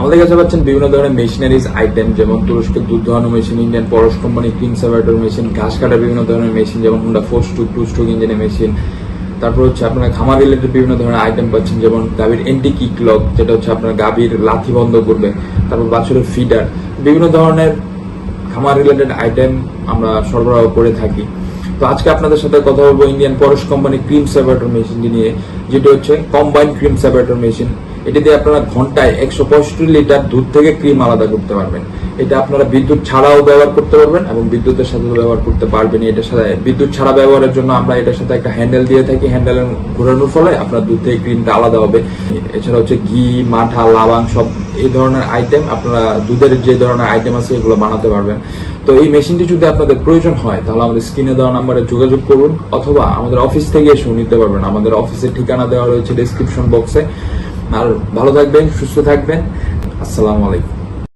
আমাদের কাছে পাচ্ছেন বিভিন্ন ধরনের মেশিনারিজ আইটেম, যেমন তুরস্কের দুধ দোহানো machine, Indian Paras company cream machine, ঘাস কাটার বিভিন্ন ধরনের মেশিন, যেমন হুন্ডা ফোর টু ইঞ্জিনের মেশিন। তারপর হচ্ছে আপনার খামার রিলেটেড বিভিন্ন ধরনের আইটেম পাচ্ছেন, যেমন গাভীর এন্টি কিক লক যেটা হচ্ছে আপনার গাভীর লাথি বন্ধ করবে, তারপর বাছুরের ফিডার বিভিন্ন ধরনের খামার রিলেটেড আইটেম আমরা সরবরাহ করে থাকি। তো আজকে আপনাদের সাথে কথা বলব Indian Paras company cream separator মেশিনটি নিয়ে, যেটি হচ্ছে কম্বাইন্ড ক্রিম সেপারেটর মেশিন এটি দিয়ে আপনারা ঘন্টায় একশো পঁয়ষট্টি লিটার দুধ থেকে ক্রিম আলাদা করতে পারবেন। এটা আপনারা বিদ্যুৎ ছাড়াও ব্যবহার করতে পারবেন এবং বিদ্যুতের সাথে ব্যবহার করতে পারবেন এটার সাথে। বিদ্যুৎ ছাড়া ব্যবহারের জন্য আমরা এটার সাথে একটা হ্যান্ডেল দিয়ে থাকি। হ্যান্ডেল ঘোরানোর ফলে আপনার দুধ থেকে ক্রিমটা আলাদা হবে। এছাড়া হচ্ছে ঘি, মাঠা লাবাং সব এই ধরনের আইটেম আপনারা দুধের যে ধরনের আইটেম আছে এগুলো বানাতে পারবেন। তো এই মেশিনটি যদি আপনাদের প্রয়োজন হয়, তাহলে আমাদের স্ক্রিনে দেওয়া নাম্বারে যোগাযোগ করুন, অথবা আমাদের অফিস থেকে এসেও নিতে পারবেন। আমাদের অফিসের ঠিকানা দেওয়া রয়েছে ডিসক্রিপশন বক্সে আর ভালো থাকবেন, সুস্থ থাকবেন। আসসালামু আলাইকুম।